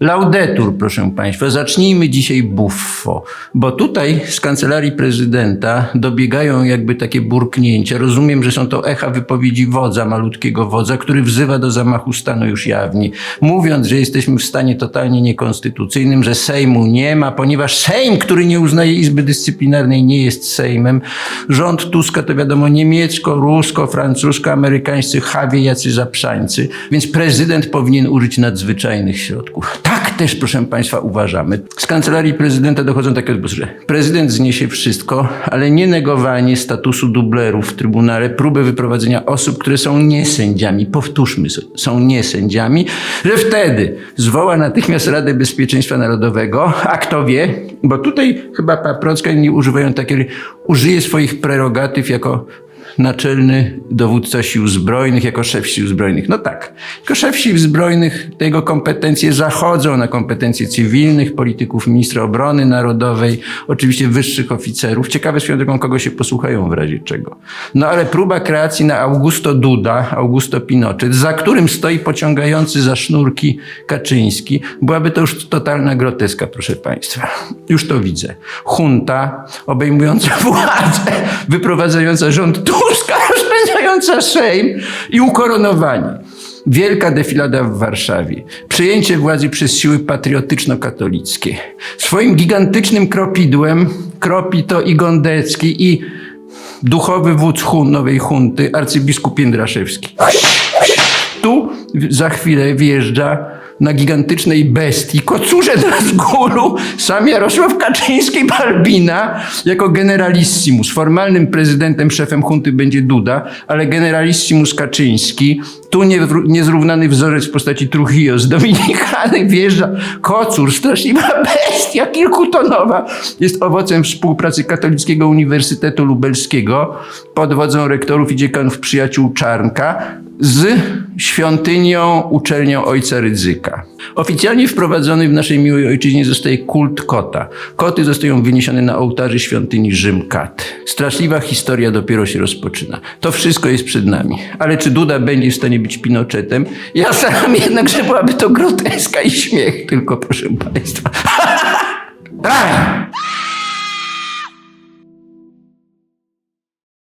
Laudetur, proszę Państwa. Zacznijmy dzisiaj buffo, bo tutaj z kancelarii prezydenta dobiegają jakby takie burknięcia. Rozumiem, że są to echa wypowiedzi wodza, malutkiego wodza, który wzywa do zamachu stanu już jawnie, mówiąc, że jesteśmy w stanie totalnie niekonstytucyjnym, że Sejmu nie ma, ponieważ Sejm, który nie uznaje Izby Dyscyplinarnej, nie jest Sejmem. Rząd Tuska to wiadomo niemiecko, rusko, francusko, amerykańscy chawie, jacy zaprzańcy, więc prezydent powinien użyć nadzwyczajnych środków. Też, proszę Państwa, uważamy. Z kancelarii prezydenta dochodzą takie odgłosy, że prezydent zniesie wszystko, ale nie negowanie statusu dublerów w Trybunale, próbę wyprowadzenia osób, które są niesędziami, powtórzmy, są niesędziami, że wtedy zwoła natychmiast Radę Bezpieczeństwa Narodowego, a kto wie, bo tutaj chyba Paprocka nie używają takiej, użyje swoich prerogatyw jako naczelny dowódca sił zbrojnych jako szef sił zbrojnych. No tak, jako szef sił zbrojnych te jego kompetencje zachodzą na kompetencje cywilnych, polityków, ministra obrony narodowej, oczywiście wyższych oficerów. Ciekawe swoją drogą, kogo się posłuchają w razie czego. No ale próba kreacji na Augusto Duda, Augusto Pinochet, za którym stoi pociągający za sznurki Kaczyński, byłaby to już totalna groteska, proszę Państwa. Już to widzę. Junta obejmująca władzę, wyprowadzająca rząd Tuska, rozpędzająca Sejm i ukoronowanie. Wielka defilada w Warszawie. Przejęcie władzy przez siły patriotyczno-katolickie. Swoim gigantycznym kropidłem kropi to i Gondecki, i duchowy wódz hun, nowej hunty, arcybiskup Jędraszewski. Tu za chwilę wjeżdża na gigantycznej bestii, kocurze Nazgulu, sam Jarosław Kaczyński-Balbina jako generalissimus. Formalnym prezydentem, szefem hunty będzie Duda, ale generalissimus Kaczyński, tu niezrównany wzorzec w postaci Trujillo z Dominikany wjeżdża kocur, straszliwa bestia, kilkutonowa. Jest owocem współpracy Katolickiego Uniwersytetu Lubelskiego pod wodzą rektorów i dziekanów przyjaciół Czarnka z świątynią, uczelnią ojca Rydzyka. Oficjalnie wprowadzony w naszej miłej ojczyźnie zostaje kult kota. Koty zostają wyniesione na ołtarzy świątyni Rzymkat. Straszliwa historia dopiero się rozpoczyna. To wszystko jest przed nami. Ale czy Duda będzie w stanie być Pinochetem? Ja staram jednak, że byłaby to groteska i śmiech tylko, proszę Państwa. Ach!